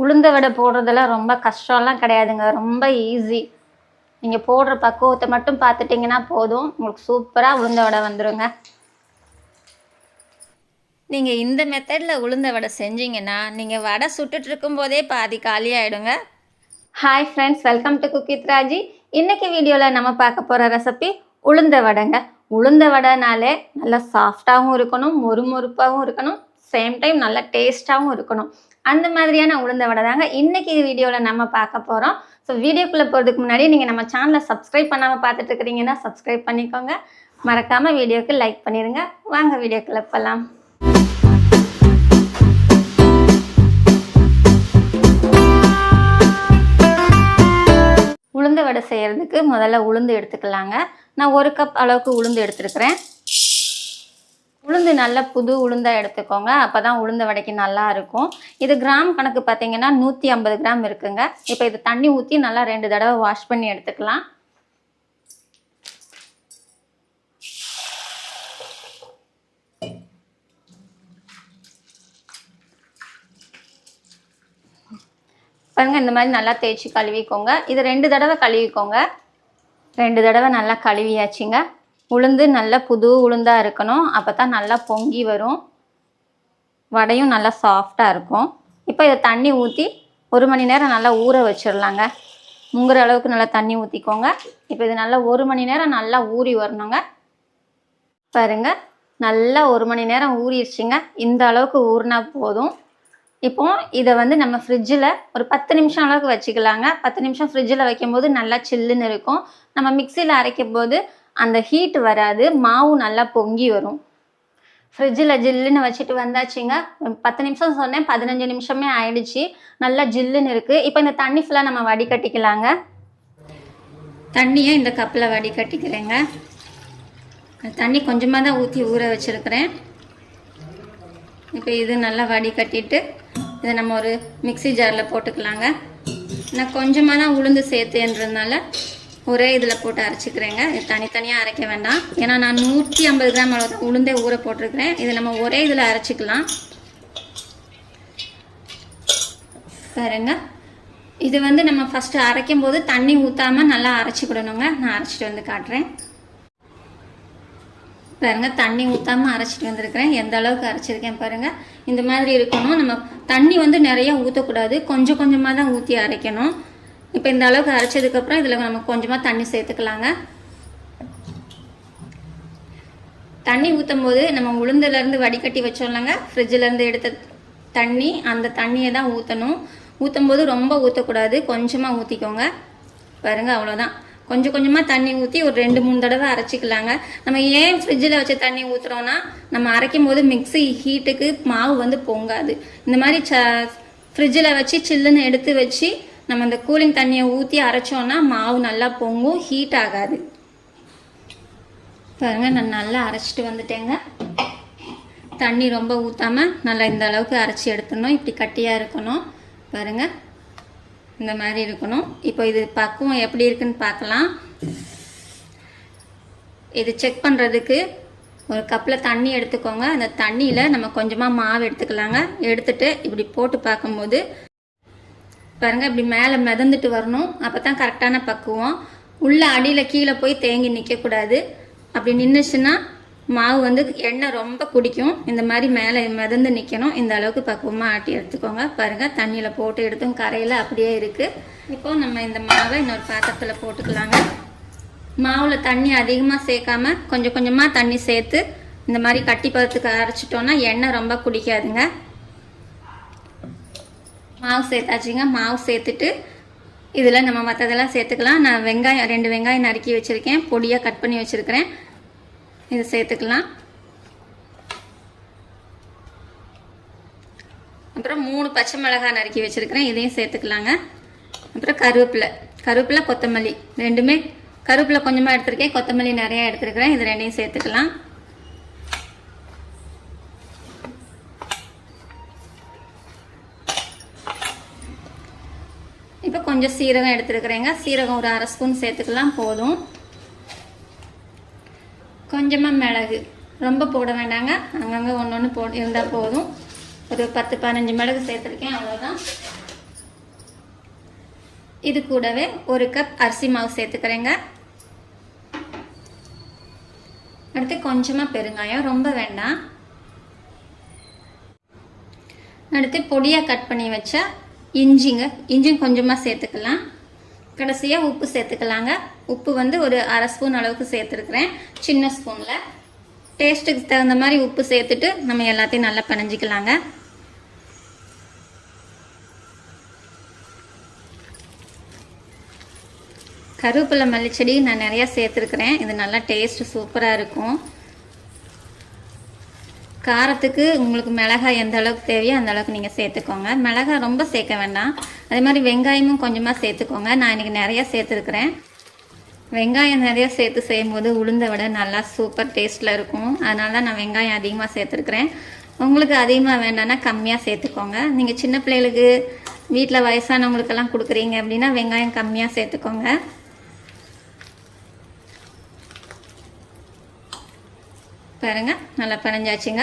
உளுந்த வடை போடுறதெல்லாம் ரொம்ப கஷ்டம்லாம் கிடையாதுங்க. ரொம்ப ஈஸி நீங்கள் போடுற பக்குவத்தை மட்டும் பார்த்துட்டிங்கன்னா போதும். உங்களுக்கு சூப்பராக உளுந்த வடை வந்துடுங்க நீங்கள் இந்த மெத்தடில் உளுந்த வடை செஞ்சீங்கன்னா நீங்கள் வடை சுட்டுட்டு இருக்கும்போதே பாதி காலி ஆகிடுங்க hi friends welcome to cook with Raji இன்னைக்கு வீடியோவில் நம்ம பார்க்க போகிற ரெசிபி உளுந்த வடைங்க. உளுந்த வடைனாலே நல்லா சாஃப்டாகவும் இருக்கணும் மொறுமொறுப்பாகவும் இருக்கணும் சேம் டைம் நல்லா டேஸ்ட்டாகவும் இருக்கணும். அந்த மாதிரியான உளுந்த வடை தாங்க இன்னைக்கு வீடியோவில் நம்ம பார்க்க போகிறோம் ஸோ வீடியோக்குள்ளே போகிறதுக்கு முன்னாடி நீங்கள் நம்ம சேனலை சப்ஸ்கிரைப் பண்ணாமல் பார்த்துட்டு இருக்கிறீங்கன்னா சப்ஸ்கிரைப் பண்ணிக்கோங்க. மறக்காமல் வீடியோக்கு லைக் பண்ணிடுங்க வாங்க வீடியோக்குள்ளே போகலாம் உளுந்த வடை செய்கிறதுக்கு முதல்ல உளுந்து எடுத்துக்கலாங்க. நான் ஒரு கப் அளவுக்கு உளுந்து எடுத்துருக்கிறேன். உளுந்து நல்ல புது உளுந்தாக எடுத்துக்கோங்க. அப்போ தான் உளுந்த வடைக்கு நல்லா இருக்கும். இது கிராம் கணக்கு பார்த்தீங்கன்னா நூற்றி ஐம்பது கிராம் இருக்குங்க. இப்போ இது தண்ணி ஊற்றி நல்லா ரெண்டு தடவை வாஷ் பண்ணி எடுத்துக்கலாம். பாருங்க இந்த மாதிரி நல்லா தேய்ச்சி கழுவிக்கோங்க. இது ரெண்டு தடவை கழுவிக்கோங்க. ரெண்டு தடவை நல்லா கழுவியாச்சுங்க. உளுந்து நல்லா புது உளுந்தாக இருக்கணும். அப்போ தான் நல்லா பொங்கி வரும். வடையும் நல்லா சாஃப்டாக இருக்கும். இப்போ இதை தண்ணி ஊற்றி ஒரு மணி நேரம் நல்லா ஊற வச்சிடலாங்க. முங்குற அளவுக்கு நல்லா தண்ணி ஊற்றிக்கோங்க இப்போ இது நல்லா ஒரு மணி நேரம் நல்லா ஊறி வரணுங்க. பாருங்க நல்லா ஒரு மணி நேரம் ஊறிடுச்சுங்க. இந்த அளவுக்கு ஊறினா போதும். இப்போ இதை வந்து நம்ம ஃப்ரிட்ஜில் ஒரு பத்து நிமிஷம் அளவுக்கு வச்சுக்கலாங்க. பத்து நிமிஷம் ஃப்ரிட்ஜில் வைக்கும்போது நல்லா சில்லுன்னு இருக்கும். நம்ம மிக்சியில் அரைக்கும் போது அந்த ஹீட் வராது மாவு நல்லா பொங்கி வரும். ஃப்ரிட்ஜில் ஜில்லுன்னு வச்சுட்டு வந்தாச்சுங்க. பத்து நிமிஷம் சொன்னேன் பதினஞ்சு நிமிஷமே ஆயிடுச்சு. நல்லா ஜில்லுன்னு இருக்குது இப்போ இந்த தண்ணி ஃபுல்லாக நம்ம வடிகட்டிக்கலாங்க. தண்ணியை இந்த கப்பில் வடிகட்டிக்கிறேங்க. தண்ணி கொஞ்சமாக தான் ஊற்றி ஊற வச்சுருக்கிறேன். இப்போ இது நல்லா வடிகட்டிட்டு இதை நம்ம ஒரு மிக்ஸி ஜாரில் போட்டுக்கலாங்க. நான் கொஞ்சமாக தான் உளுந்து சேர்த்துன்றதுனால ஒரே இதில் போட்டு அரைச்சிக்கிறேங்க. இது தனித்தனியாக அரைக்க வேண்டாம். ஏன்னா நான் நூற்றி ஐம்பது கிராம் அளவு உளுந்தே ஊற போட்டிருக்கிறேன். இதை நம்ம ஒரே இதில் அரைச்சிக்கலாம். பாருங்க. இது வந்து நம்ம ஃபஸ்ட்டு அரைக்கும் போது தண்ணி ஊற்றாமல் நல்லா அரைச்சிக்கிடணுங்க நான் அரைச்சிட்டு வந்து காட்டுறேன். பாருங்க தண்ணி ஊற்றாமல் அரைச்சிட்டு வந்திருக்கிறேன். எந்த அளவுக்கு அரைச்சிருக்கேன் பாருங்கள் இந்த மாதிரி இருக்கணும். நம்ம தண்ணி வந்து நிறைய ஊற்றக்கூடாது கொஞ்சம் கொஞ்சமாக தான் ஊற்றி அரைக்கணும். இப்போ இந்த அளவுக்கு அரைச்சதுக்கப்புறம் இதில் நம்ம கொஞ்சமாக தண்ணி சேர்த்துக்கலாங்க. தண்ணி ஊற்றும் போது நம்ம உளுந்துலேருந்து வடிகட்டி வச்சோம்லங்க ஃப்ரிட்ஜிலேருந்து எடுத்த தண்ணி அந்த தண்ணியை தான் ஊற்றணும் ஊற்றும் போது ரொம்ப ஊற்றக்கூடாது கொஞ்சமாக ஊற்றிக்கோங்க பாருங்க அவ்வளோதான் கொஞ்சம் கொஞ்சமாக தண்ணி ஊற்றி ஒரு ரெண்டு மூணு தடவை அரைச்சிக்கலாங்க. நம்ம ஏன் ஃப்ரிட்ஜில் வச்ச தண்ணி ஊற்றுறோன்னா நம்ம அரைக்கும் போது மிக்ஸி ஹீட்டுக்கு மாவு வந்து பொங்காது. இந்த மாதிரி ச ஃப்ரிட்ஜில் வச்சு சில்லுன்னு எடுத்து வச்சு நம்ம இந்த கூலிங் தண்ணியை ஊற்றி அரைச்சோன்னா மாவு நல்லா பொங்கும் ஹீட் ஆகாது. பாருங்கள் நான் நல்லா அரைச்சிட்டு வந்துட்டேங்க. தண்ணி ரொம்ப ஊற்றாமல் நல்லா இந்த அளவுக்கு அரைச்சி எடுத்துடணும். இப்படி கட்டியாக இருக்கணும். பாருங்க இந்த மாதிரி இருக்கணும். இப்போ இது பக்குவம் எப்படி இருக்குன்னு பார்க்கலாம். இது செக் பண்ணுறதுக்கு ஒரு கப்பில் தண்ணி எடுத்துக்கோங்க. அந்த தண்ணியில் நம்ம கொஞ்சமாக மாவு எடுத்துக்கலாங்க. எடுத்துகிட்டு இப்படி போட்டு பார்க்கும்போது பாருங்க இப்படி மேலே மிதந்துட்டு வரணும். அப்போ தான் கரெக்டான பக்குவம். உள்ளே அடியில் கீழே போய் தேங்கி நிற்கக்கூடாது அப்படி நின்றுச்சுன்னா மாவு வந்து எண்ணெய் ரொம்ப குடிக்கும். இந்த மாதிரி மேலே மிதந்து நிற்கணும் இந்த அளவுக்கு பக்குவமாக ஆட்டி எடுத்துக்கோங்க. பாருங்கள் தண்ணியில் போட்டு எடுத்தும் கரையில் அப்படியே இருக்குது இப்போ நம்ம இந்த மாவை இன்னொரு பாத்திரத்தில் போட்டுக்கலாங்க. மாவில் தண்ணி அதிகமாக சேர்க்காம கொஞ்சம் கொஞ்சமாக தண்ணி சேர்த்து இந்த மாதிரி கட்டி பதத்துக்கு அரைச்சிட்டோன்னா எண்ணெய் ரொம்ப குடிக்காதுங்க. மாவு சேர்த்தாச்சுங்க மாவு சேர்த்துட்டு இதில் நம்ம மற்றதெல்லாம் சேர்த்துக்கலாம். நான் வெங்காயம் ரெண்டு வெங்காயம் நறுக்கி வச்சுருக்கேன். பொடியாக கட் பண்ணி வச்சுருக்கிறேன். இதை சேர்த்துக்கலாம். அப்புறம் மூணு பச்சை மிளகாய் நறுக்கி வச்சுருக்கிறேன். இதையும் சேர்த்துக்கலாங்க. அப்புறம் கருவேப்பிலை. கருவேப்பிலை கொத்தமல்லி. ரெண்டுமே கருவேப்பிலை கொஞ்சமாக எடுத்திருக்கேன். கொத்தமல்லி நிறையா எடுத்துருக்கிறேன். இது ரெண்டையும் சேர்த்துக்கலாம். இப்போ கொஞ்சம் சீரகம் எடுத்துருக்குறேங்க. சீரகம் ஒரு அரை ஸ்பூன் சேர்த்துக்கலாம் போதும். கொஞ்சமாக மிளகு. ரொம்ப போட வேண்டாங்க. அங்கங்கே ஒன்று ஒன்று போ இருந்தால் போதும். ஒரு பத்து பதினஞ்சு மிளகு சேர்த்துருக்கேன் அவ்வளோதான் இது கூடவே ஒரு கப் அரிசி மாவு சேர்த்துக்கிறேங்க. அடுத்து கொஞ்சமாக பெருங்காயம். ரொம்ப வேண்டாம். அடுத்து பொடியாக கட் பண்ணி வச்ச இஞ்சிங்க இஞ்சியும் கொஞ்சமாக சேர்த்துக்கலாம். கடைசியாக உப்பு சேர்த்துக்கலாங்க. உப்பு வந்து ஒரு அரை ஸ்பூன் அளவுக்கு சேர்த்துருக்குறேன். சின்ன ஸ்பூனில். டேஸ்ட்டுக்கு தகுந்த மாதிரி உப்பு சேர்த்துட்டு நம்ம எல்லாத்தையும் நல்லா பிணைஞ்சிக்கலாங்க. கருவேப்பிலை மல்லிச்செடி நான் நிறையா சேர்த்துருக்குறேன். இது நல்லா டேஸ்ட்டு சூப்பராக இருக்கும். காரத்துக்கு உங்களுக்கு மிளகாய் எந்த அளவுக்கு தேவையோ அந்த அளவுக்கு நீங்கள் சேர்த்துக்கோங்க. மிளகாய் ரொம்ப சேர்க்க வேண்டாம். அதே மாதிரி வெங்காயமும் கொஞ்சமாக சேர்த்துக்கோங்க. நான் இன்றைக்கி நிறையா சேர்த்துருக்குறேன். வெங்காயம் நிறையா சேர்த்து செய்யும்போது உளுந்த விட நல்லா சூப்பர் டேஸ்ட்டில் இருக்கும். அதனால தான் நான் வெங்காயம் அதிகமாக சேர்த்துருக்குறேன். உங்களுக்கு அதிகமாக வேண்டாம்னா கம்மியாக சேர்த்துக்கோங்க. நீங்கள் சின்ன பிள்ளைகளுக்கு வீட்டில் வயசானவங்களுக்கெல்லாம் கொடுக்குறீங்க அப்படின்னா வெங்காயம் கம்மியாக சேர்த்துக்கோங்க. பாருங்கள் நல்லா பிணைஞ்சாச்சுங்க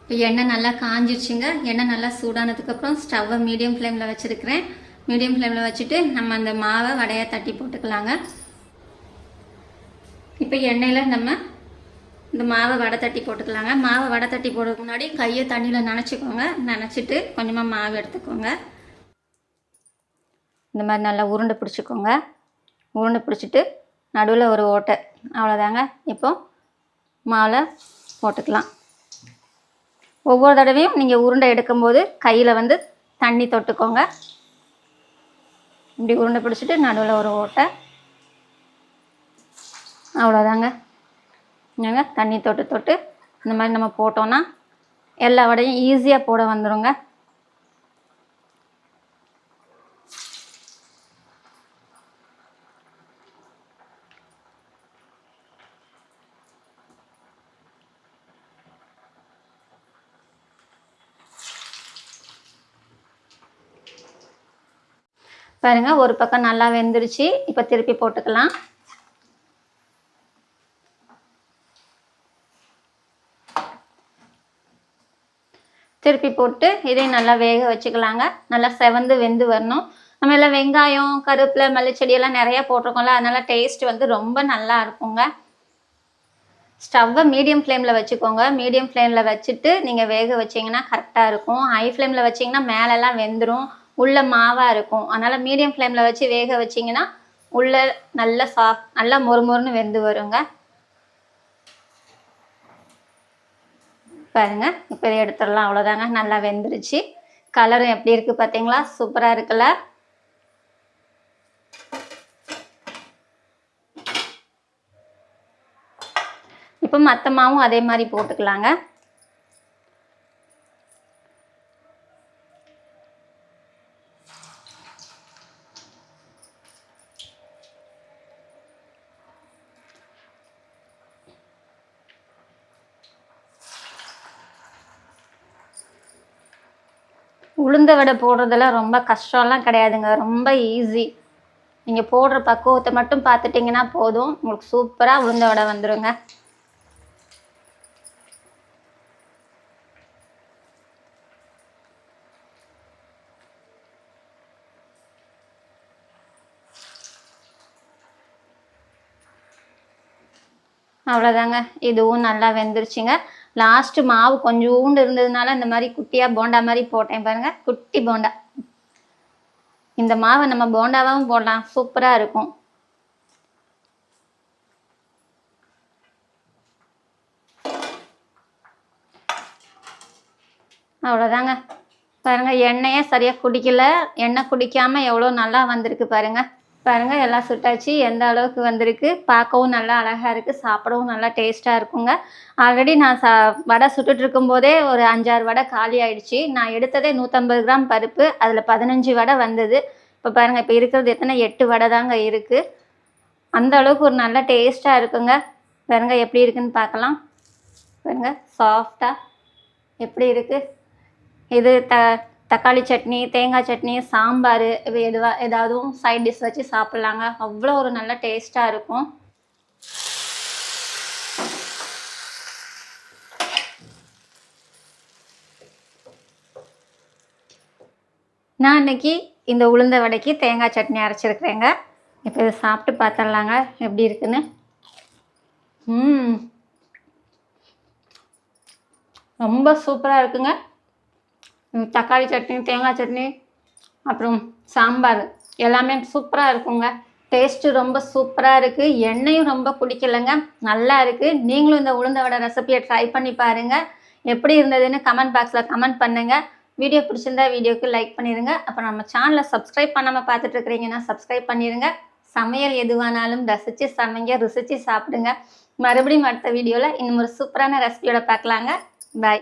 இப்போ எண்ணெய் நல்லா காஞ்சிருச்சுங்க. எண்ணெய் நல்லா சூடானதுக்கப்புறம் ஸ்டவ்வை மீடியம் ஃப்ளேமில் வச்சுருக்கிறேன். மீடியம் ஃப்ளேமில் வச்சுட்டு நம்ம அந்த மாவை வடையாக தட்டி போட்டுக்கலாங்க. இப்போ எண்ணெயில் நம்ம இந்த மாவை வடை தட்டி போட்டுக்கலாங்க. மாவை வடை தட்டி போடுறதுக்கு முன்னாடி கையை தண்ணியில் நனைச்சிக்கோங்க. நனைச்சிட்டு கொஞ்சமாக மாவு எடுத்துக்கோங்க. இந்த மாதிரி நல்லா உருண்டை பிடிச்சிக்கோங்க. உருண்டை பிடிச்சிட்டு நடுவில் ஒரு ஓட்டை. அவ்வளோதாங்க இப்போ மாலை போட்டுக்கலாம். ஒவ்வொரு தடவையும் நீங்கள் உருண்டை எடுக்கும்போது கையில் வந்து தண்ணி தொட்டுக்கோங்க. இப்படி உருண்டை பிடிச்சிட்டு நடுவில் ஒரு ஓட்டை. அவ்வளோதாங்க ஏங்க தண்ணி தொட்டு தொட்டு இந்த மாதிரி நம்ம போட்டோன்னா எல்லா வடையும் ஈஸியாக போட வந்துடுங்க பாருங்க ஒரு பக்கம் நல்லா வெந்துருச்சு. இப்போ திருப்பி போட்டுக்கலாம். திருப்பி போட்டு இதையும் நல்லா வேக வச்சுக்கலாங்க. நல்லா செவந்து வெந்து வரணும். நம்ம எல்லாம் வெங்காயம் கருப்பில் மல்லிச்செடியெல்லாம் நிறையா போட்டிருக்கோம்ல அதனால டேஸ்ட் வந்து ரொம்ப நல்லா இருக்குங்க. ஸ்டவ்வை மீடியம் ஃப்ளேமில் வச்சுக்கோங்க. மீடியம் ஃப்ளேமில் வச்சுட்டு நீங்கள் வேக வச்சிங்கன்னா கரெக்டாக இருக்கும். ஹை ஃப்ளேமில் வச்சிங்கன்னா மேலெல்லாம் வெந்துடும் உள்ள மாவாக இருக்கும். அதனால் மீடியம் ஃப்ளேமில் வச்சு வேக வச்சிங்கன்னா உள்ள நல்ல சாஃப்ட் நல்லா மொறுமொறுன்னு வெந்து வருங்க. பாருங்க இப்போ இதை எடுத்துடலாம். அவ்வளோதாங்க நல்லா வெந்துருச்சு. கலரும் எப்படி இருக்குது பார்த்தீங்களா சூப்பராக இருக்குல்ல? இப்போ மற்ற மாவும் அதே மாதிரி போட்டுக்கலாங்க. உளுந்த வடை போடுறதெல்லாம் ரொம்ப கஷ்டம்லாம் கிடையாதுங்க. ரொம்ப ஈஸி நீங்கள் போடுற பக்குவத்தை மட்டும் பார்த்துட்டிங்கன்னா போதும். உங்களுக்கு சூப்பராக உளுந்த வடை வந்துடுங்க அவ்வளோதாங்க இதுவும் நல்லா வெந்துருச்சுங்க. லாஸ்ட்டு மாவு கொஞ்சோண்டு இருந்ததுனால இந்த மாதிரி குட்டியாக போண்டா மாதிரி போட்டேன் பாருங்க. குட்டி போண்டா. இந்த மாவை நம்ம போண்டாவாகவும் போடலாம். சூப்பராக இருக்கும். அவ்வளோதாங்க பாருங்க எண்ணெயே சரியாக குடிக்கல. எண்ணெய் குடிக்காமல் எவ்வளோ நல்லா வந்திருக்கு பாருங்கள் பாருங்க எல்லாம் சுட்டாச்சு. எந்த அளவுக்கு வந்திருக்கு? பார்க்கவும் நல்லா அழகாக இருக்குது சாப்பிடவும் நல்லா டேஸ்ட்டாக இருக்குங்க. ஆல்ரெடி நான் சா வடை சுட்டுட்ருக்கும் போதே ஒரு அஞ்சாறு வடை காலி ஆயிடுச்சு. நான் எடுத்ததே நூற்றம்பது கிராம் பருப்பு. அதில் பதினஞ்சு வடை வந்தது. இப்போ பாருங்கள் இப்போ இருக்கிறது எத்தனை? எட்டு வடை தாங்க இருக்குது அந்த அளவுக்கு ஒரு நல்ல டேஸ்ட்டாக இருக்குங்க. பாருங்க எப்படி இருக்குன்னு பார்க்கலாம். பாருங்க சாஃப்டாக எப்படி இருக்குது இது த தக்காளி சட்னி தேங்காய் சட்னி சாம்பார் இப்போ எதுவா ஏதாவதும் சைட் டிஷ் வச்சு சாப்பிட்லாங்க. அவ்வளோ ஒரு நல்ல டேஸ்ட்டாக இருக்கும். நான் இன்னைக்கு இந்த உளுந்த வடைக்கு தேங்காய் சட்னி அரைச்சிருக்கிறேங்க. இப்போ இதை சாப்பிட்டு பார்த்துடலாங்க எப்படி இருக்குன்னு. ம். ரொம்ப சூப்பராக இருக்குங்க. தக்காளி சட்னி தேங்காய் சட்னி அப்புறம் சாம்பார். எல்லாமே சூப்பராக இருக்குங்க. டேஸ்ட்டு ரொம்ப சூப்பராக இருக்குது எண்ணெயும் ரொம்ப குடிக்கலைங்க நல்லா இருக்குது நீங்களும் இந்த உளுந்த வடை ரெசிபியை ட்ரை பண்ணி பாருங்கள் எப்படி இருந்ததுன்னு கமெண்ட் பாக்ஸில் கமெண்ட் பண்ணுங்கள் வீடியோ பிடிச்சிருந்தா வீடியோக்கு லைக் பண்ணிடுங்க அப்புறம் நம்ம சேனலை சப்ஸ்கிரைப் பண்ணாமல் பார்த்துட்டு இருக்கிறீங்கன்னா சப்ஸ்கிரைப் பண்ணிடுங்க சமையல் எதுவானாலும் ரசித்து சமைங்க ருசித்து சாப்பிடுங்க. மறுபடியும் அடுத்த வீடியோவில் இன்னும் ஒரு சூப்பரான ரெசிபியோட பார்க்கலாங்க. பாய்